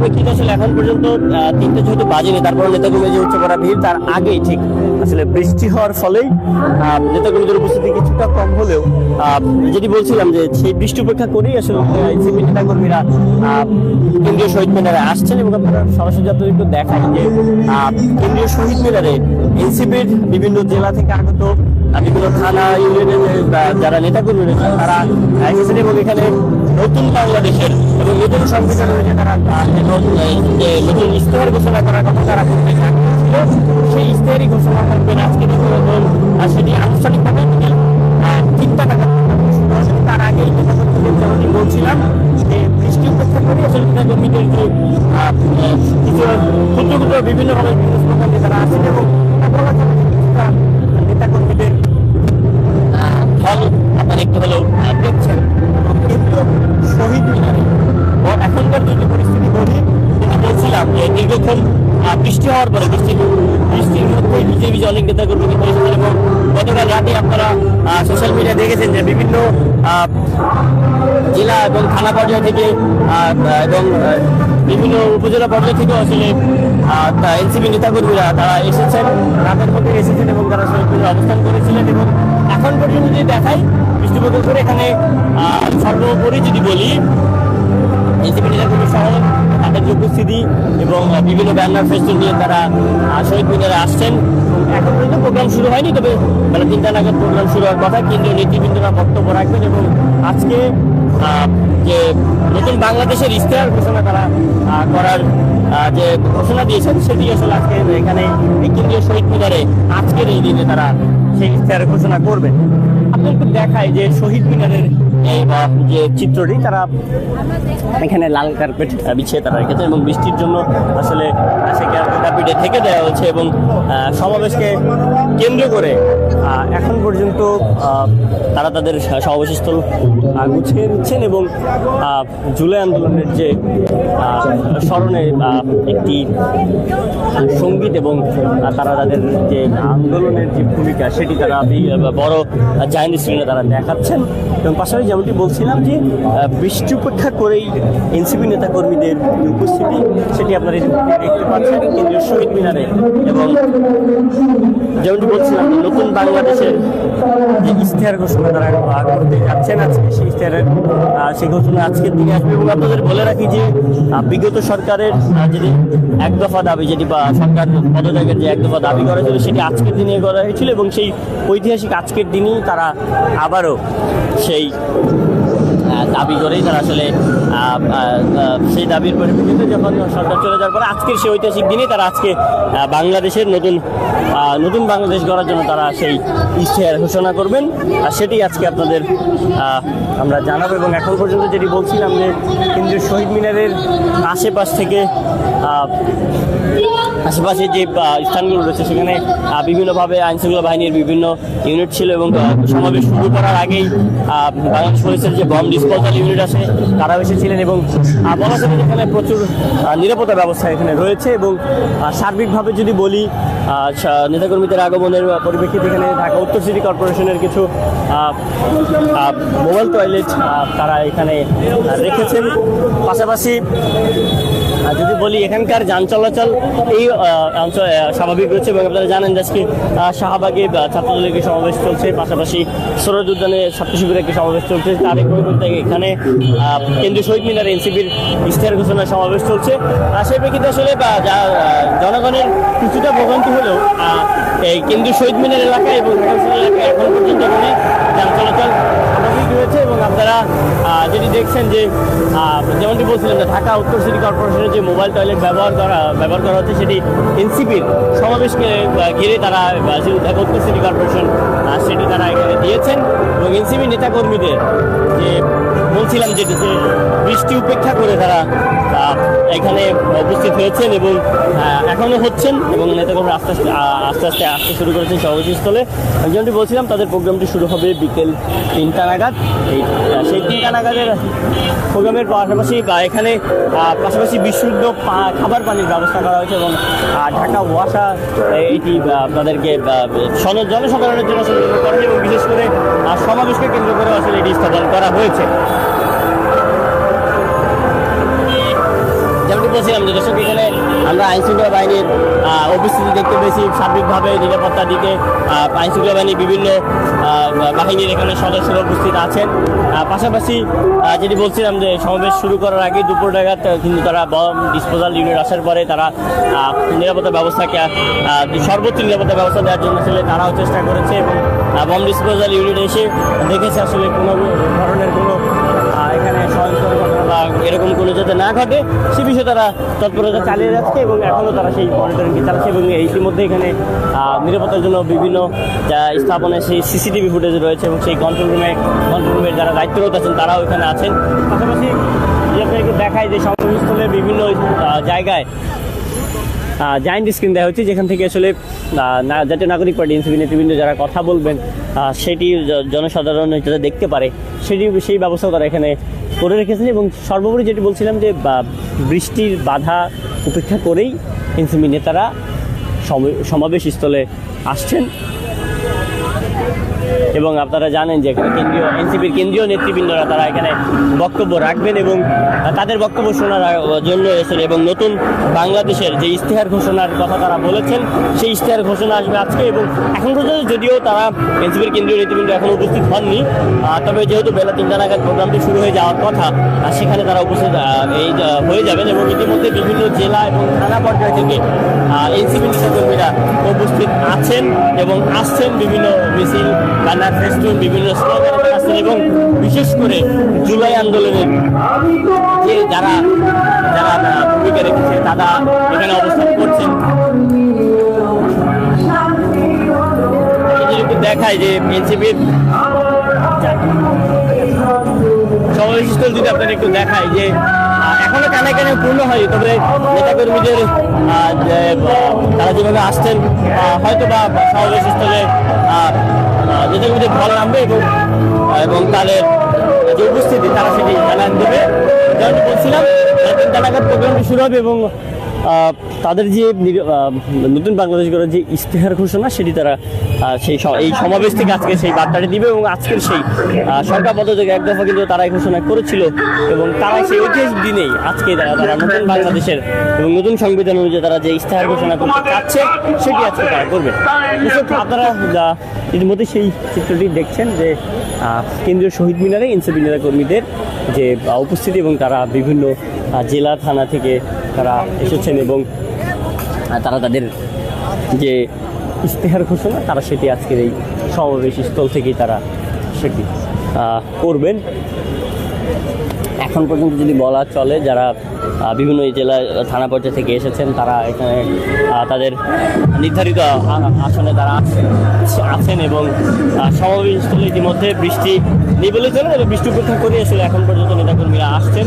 প্রেক্ষিতে আসলে এখন পর্যন্ত তিনটে যেহেতু বাজেনি, তারপর নেতাকর্মী যে উচ্চ করা ভিড়, তার আগেই ঠিক আসলে বৃষ্টি হওয়ার ফলেই নেতাকর্মীদের উপস্থিতি কিছুটা কম হলেও যেটি বলছিলাম যে সেই বৃষ্টি উপেক্ষা করেই আসলে এনসিপি নেতাকর্মীরা কেন্দ্রীয় শহীদ মিনারে আসছেন এবং আপনারা সরাসরি যাত্রা একটু দেখাই যে কেন্দ্রীয় শহীদ মিনারে এনসিপির বিভিন্ন জেলা থেকে আগত বিভিন্ন থানা, ইউনিয়নের যারা নেতাকর্মী রয়েছেন, তারা এসেছেন এবং এখানে নতুন বাংলাদেশের এবং নতুন সংবিধানের যে তারা নতুন, ইস্তেহার ঘোষণা করার কথা তারা করতে চান সেই ইস্তেহারই ঘোষণা করবেন আজকে এবং সেটি আনুষ্ঠানিকভাবে বিকেল তিনটা টাকা তার আগে যেমনটি বলছিলাম যে বৃষ্টি উপেক্ষা করে আসলে আহ, আহ, কিছু ক্ষুদ্র ক্ষুদ্র বিভিন্ন ভাবে বিভিন্ন স্লোগান তারা আসেন এবং নেতাকর্মীদের ফল আপনারা একটু হলেও এখনকার যদি পরিস্থিতি বলি বলছিলাম যে দীর্ঘক্ষণ বৃষ্টি হওয়ার পরে বৃষ্টি, বৃষ্টির মধ্যে বিজেপি যে অনেক নেতা কর্মী করেছেন এবং গতকাল আপনারা সোশ্যাল মিডিয়া দেখেছেন যে বিভিন্ন জেলা এবং থানা পর্যায় থেকে এবং বিভিন্ন উপজেলা পর্যায় থেকেও আসলে এনসিপি নেতাকর্মীরা তারা এসেছেন, রাতের মধ্যে এসেছেন এবং তারা শহীদপুরে অবস্থান করেছিলেন এবং এখন পর্যন্ত যদি দেখাই বৃষ্টিপাত করে এখানে সর্বোপরি যদি বলি নেতাকর্মী সহ তাদের উপস্থিতি এবং বিভিন্ন ব্যানার ফেস্টুন নিয়ে তারা শহীদ মিনারে আসছেন। এখন পর্যন্ত প্রোগ্রাম শুরু হয়নি, তবে বেলা তিনটা নাগাদ প্রোগ্রাম শুরু হওয়ার কথা। কেন্দ্রীয় নেতৃবৃন্দরা বক্তব্য রাখবেন এবং আজকে যে নতুন বাংলাদেশের ইশতেহার ঘোষণা তারা করার যে ঘোষণা দিয়েছেন, সেটি আসলে আজকে এখানে কেন্দ্রীয় শহীদ মিনারে আজকের এই দিনে তারা সেই ইশতেহার ঘোষণা করবেন। আপনাকে দেখায় যে শহীদ মিনারের যে চিত্রটি, তারা এখানে লাল কার্পেট বিছিয়ে তারা রেখেছে এবং বৃষ্টির জন্য আসলে সেই কার্পেটে থেকে দেওয়া হচ্ছে এবং সমাবেশকে কেন্দ্র করে এখন পর্যন্ত তারা তাদের সমাবেশস্থল গুছিয়ে নিচ্ছেন এবং জুলাই আন্দোলনের যে স্মরণে একটি সংগীত এবং তারা তাদের যে আন্দোলনের যে ভূমিকা, সেটি তারা বড় জায়নি স্ক্রিনে তারা দেখাচ্ছেন। এবং পাশাপাশি যেমনটি বলছিলাম যে বৃষ্টি উপেক্ষা করেই এনসিপি নেতাকর্মীদের উপস্থিতি, সেটি আপনারা দেখতে পাচ্ছেন, কেন্দ্রীয় শহীদ মিনারে। এবং যেমনটি বলছিলাম, নতুন বাংলাদেশের যে ইশতেহার ঘোষণা তারা করতে যাচ্ছেন আজকে সেই ইশতেহারের সেই ঘোষণা আজকের দিনে আসবে এবং আপনাদের বলে রাখি যে বিগত সরকারের যদি এক দফা দাবি যেটি বা সরকার পদত্যাগের যে এক দফা দাবি করা হয়েছিল, সেটি আজকের দিনে করা হয়েছিল এবং সেই ঐতিহাসিক আজকের দিনেই তারা আবারও সেই দাবি করেই তারা আসলে সেই দাবির পরিপ্রেক্ষিতে যখন সরকার চলে যাওয়ার পরে আজকের সেই ঐতিহাসিক দিনে তারা আজকে বাংলাদেশের নতুন নতুন বাংলাদেশ গড়ার জন্য তারা সেই ইশতেহার ঘোষণা করবেন। আর সেটি আজকে আপনাদের আমরা জানাব এবং এখন পর্যন্ত যেটি বলছিলাম যে কেন্দ্রীয় শহীদ মিনারের আশেপাশ থেকে আশেপাশে যে স্থানগুলো রয়েছে সেখানে বিভিন্নভাবে আইনশৃঙ্খলা বাহিনীর বিভিন্ন ইউনিট ছিল এবং সমাবেশ শুরু করার আগেই বাংলাদেশ পুলিশের যে বম ডিসপোজাল ইউনিট আছে তারাও এসেছিলেন এবং বলা এখানে প্রচুর নিরাপত্তা ব্যবস্থা এখানে রয়েছে এবং সার্বিকভাবে যদি বলি নেতাকর্মীদের আগমনের পরিপ্রেক্ষিতে এখানে ঢাকা উত্তর সিটি কর্পোরেশনের কিছু মোবাইল টয়লেট তারা এখানে রেখেছেন। পাশাপাশি আর যদি বলি এখানকার যান চলাচল, এই অঞ্চল স্বাভাবিক রয়েছে এবং আপনারা জানেন যে আজকে শাহবাগে ছাত্রদলের একটি সমাবেশ চলছে, পাশাপাশি সরোজ উদ্যানে ছাত্র শিবিরের একটি সমাবেশ চলছে, তার এক পরিবর্তে এখানে কেন্দ্রীয় শহীদ মিনার এনসিপির ইশতেহার ঘোষণা সমাবেশ চলছে। সেই প্রেক্ষিতে আসলে জনগণের কিছুটা ভোগান্তি হলেও এই কেন্দ্রীয় শহীদ মিনার এলাকায় এবং এলাকায় এখন পর্যন্ত এখানে যান চলাচল রয়েছে এবং আপনারা যেটি দেখছেন যে যেমনটি বলছিলেন যে ঢাকা উত্তর সিটি কর্পোরেশনের যে মোবাইল টয়লেট ব্যবহার করা ব্যবহার করা হচ্ছে, সেটি এনসিপির সমাবেশকে ঘিরে তারা যে ঢাকা উত্তর সিটি কর্পোরেশন সেটি তারা এখানে দিয়েছেন। এবং এনসিপি নেতাকর্মীদের যে বলছিলাম যে বৃষ্টি উপেক্ষা করে তারা এখানে উপস্থিত হয়েছেন এবং এখনও হচ্ছেন এবং নেতাকর্মী আস্তে আস্তে আস্তে আস্তে আসতে শুরু করেছেন সমাবেশস্থলে যেমনটি বলছিলাম, তাদের প্রোগ্রামটি শুরু হবে বিকেল তিনটা নাগাদ। এই সেই তিনটা নাগাদের প্রোগ্রামের পাশাপাশি বা এখানে পাশাপাশি বিশুদ্ধ খাবার পানির ব্যবস্থা করা হয়েছে এবং ঢাকা ওয়াসা এটি সন- জনসাধারণের জন্য করেন এবং বিশেষ করে সমাবেশকে কেন্দ্র করে আসলে এটি স্থাপন করা হয়েছে। বলছিলাম যে দর্শক এখানে আমরা আইন শৃঙ্খলা বাহিনীর উপস্থিতি দেখতে পেয়েছি। সার্বিকভাবে নিরাপত্তা দিতে আহ, আইন শৃঙ্খলা বাহিনীর বিভিন্ন বাহিনীর এখানে সদস্যরা উপস্থিত আছেন। পাশাপাশি যেটি বলছিলাম যে সমাবেশ শুরু করার আগে দুপুর নাগাদ কিন্তু তারা বম ডিসপোজাল ইউনিট আসার পরে তারা নিরাপত্তা ব্যবস্থাকে সর্বোচ্চ নিরাপত্তা ব্যবস্থা দেওয়ার জন্য আসলে তারাও চেষ্টা করেছে এবং বম ডিসপোজাল ইউনিট এসে দেখেছে আসলে কোনো ধরনের কোনো এরকম কোনো যাতে না ঘটে, সে বিষয়ে তারা তৎপরতা চালিয়ে যাচ্ছে এবং এখনও তারা সেই মনিটরিংকে চালাচ্ছে এবং ইতিমধ্যে এখানে নিরাপত্তার জন্য বিভিন্ন, যা স্থাপনায় সেই সিসিটিভি ফুটেজ রয়েছে এবং সেই কন্ট্রোল রুমে কন্ট্রোল রুমের যারা দায়িত্বরত আছেন, তারাও এখানে আছেন। পাশাপাশি যে আপনাকে দেখায় যে সমাবেশস্থলে বিভিন্ন জায়গায় জায়েন্ট স্ক্রিন দেওয়া হচ্ছে যেখান থেকে আসলে জাতীয় নাগরিক পার্টি, এনসিপি নেতৃবৃন্দ যারা কথা বলবেন সেটি জনসাধারণ যাতে দেখতে পারে, সেটি, সেই ব্যবস্থা তারা এখানে করে রেখেছেন এবং সর্বোপরি যেটি বলছিলাম যে বৃষ্টির বাধা উপেক্ষা করেই এনসিপি নেতারা সম- সমাবেশ স্থলে আসছেন। এবং আপনারা জানেন যে এখানে কেন্দ্রীয় এনসিপির কেন্দ্রীয় নেতৃবৃন্দরা তারা এখানে বক্তব্য রাখবেন এবং তাদের বক্তব্য শোনার জন্য এসেছেন এবং নতুন বাংলাদেশের যে ইশতেহার ঘোষণার কথা তারা বলেছেন, সেই ইশতেহার ঘোষণা আসবে আজকে এবং এখন পর্যন্ত যদিও তারা এনসিপির কেন্দ্রীয় নেতৃবৃন্দ এখন উপস্থিত হননি তবে যেহেতু বেলা তিনটা নাগাদ প্রোগ্রামটি শুরু হয়ে যাওয়ার কথা সেখানে তারা উপস্থিত এই হয়ে যাবেন এবং ইতিমধ্যে বিভিন্ন জেলা এবং থানা পর্যায় থেকে এনসিপি নেতাকর্মীরা উপস্থিত আছেন এবং আসছেন বিভিন্ন মিছিল ব্যানার ফেস্টুন বিভিন্ন স্লোগান আসছেন এবং বিশেষ করে জুলাই আন্দোলনের যে যারা যারা ভূমিকা রেখেছে তারা এখানে অবস্থান করছেন। দেখায় যে এনসিপির সমাবেশস্থল যদি আপনার একটু দেখায় যে এখনও কানে কানে পূর্ণ হয় তবে নেতাকর্মীদের তারা যেভাবে আসছেন হয়তো বা সমাবেশস্থলে আহ, নেতাকর্মীদের ভালো নামবে এবং এবং তাদের যে উপস্থিতি তারা সেটি জানান দেবে। যেমন বলছিলাম তিনটা প্রোগ্রামটি শুরু হবে এবং তাদের যে নতুন বাংলাদেশ গড়ার যে ইশতেহার ঘোষণা, সেটি তারা সেই এই সমাবেশ থেকে আজকে সেই বার্তাটি দিবে এবং আজকের সেই সরকার পদযোগে এক দফা কিন্তু তারা এই ঘোষণা করেছিল এবং তারা সেই ঐতিহাসিক দিনেই আজকে তারা তারা নতুন বাংলাদেশের এবং নতুন সংবিধান অনুযায়ী তারা যে ইশতেহার ঘোষণা করতে চাচ্ছে, সেটি আজকে তারা করবে। আপনারা ইতিমধ্যে সেই চিত্রটি দেখছেন যে কেন্দ্রীয় শহীদ মিনারে এনসিপি নেতা কর্মীদের যে উপস্থিতি এবং তারা বিভিন্ন জেলা, থানা থেকে তারা এসেছেন এবং তারা তাদের যে ইশতেহার ঘোষণা তারা সেটি আজকের এই সমাবেশ স্থল থেকেই তারা সেটি করবেন। এখন পর্যন্ত যদি বলা চলে যারা বিভিন্ন জেলা থানা পর্যায়ে থেকে এসেছেন তারা এখানে তাদের নির্ধারিত আসনে তারা আছেন এবং আহ, সমাবেশ স্থলে ইতিমধ্যে বৃষ্টি বলে চলে বৃষ্টি উপেক্ষা করে আসলে এখন পর্যন্ত নেতাকর্মীরা আসছেন।